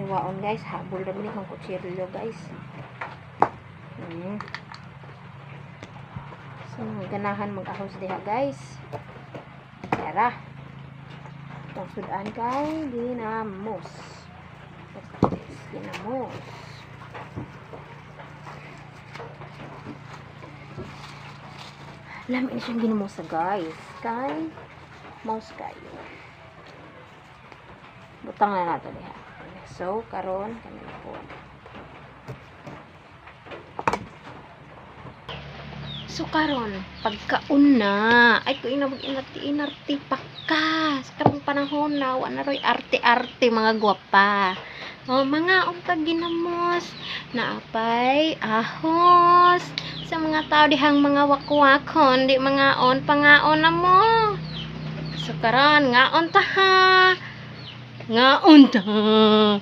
hiwaon guys. Habol na ni kang kutsilyo guys. Hmm. So, ganahan mag-ahos diha guys. Tara. Itong sudan kay ginamos. Ginamos. Lamin na siyang ginamos sa guys. Kay mouse kayo. Butang na nato diha. So, karon kami po. So karon pagkauna ay ko ina mag inarti inarti pa ka sa karong panahon na wala roy arte-arte mga gwapa. O mga untag ginamos na apay ahos sa mga tao dihang mga wakwakon di mga on pangaon na mo. So karon nga on ta ha. Nga on ta.